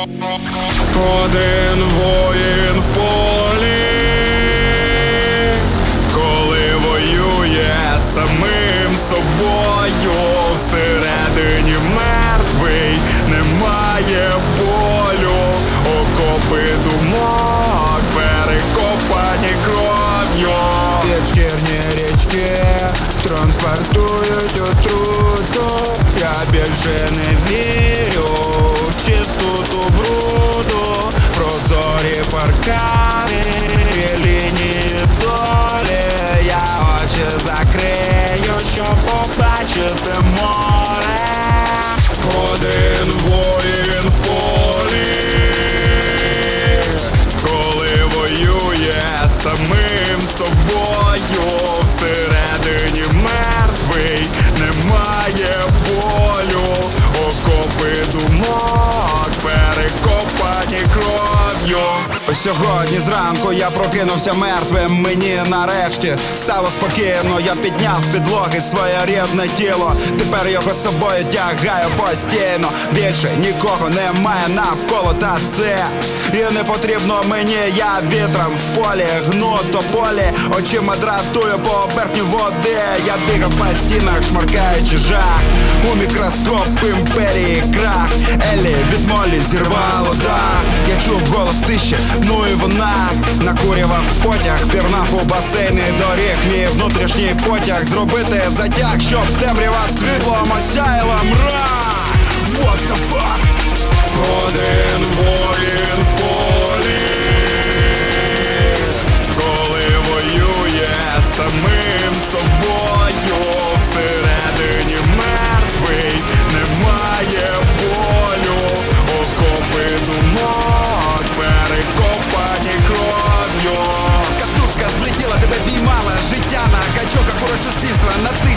Один воїн в полі, коли воює самим собою, всередині мертвий, немає болю, окопи думок, перекопані кров'ю. Підшкірні річки транспортують отруту. Я більше не вірю Один воїн в коли воює самим собою, всередині мертвий, немає Сьогодні зранку я прокинувся мертвим. Мені нарешті стало спокійно. Я підняв з підлоги своє рідне тіло. Тепер його собою тягаю постійно. Більше нікого немає навколо, та це і не потрібно мені. Я вітром в полі, гну то полі, очима дратую по поверхню води. Я бігав по стінах, шмаркаючи жах. У мікроскоп імперії крах. Елі від молі зірвало дах. Я чув голос тиші, ну і вона накурював потяг, пірнав у басейни доріг. Мій внутрішній потяг зробити затяг, щоб темрява світлом осяяла мрак. What the fuck? Один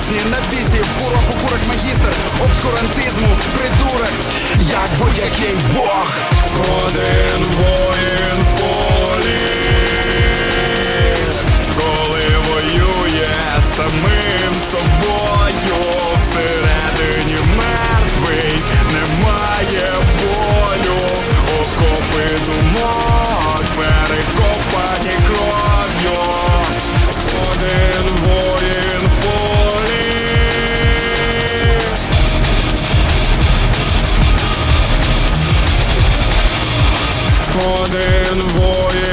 натисні, на бісі, урок, укурок, магістр, обскурантизму, придурок, як будь-який бог. Один воїн в полі, коли воює самим собою, Один воїн.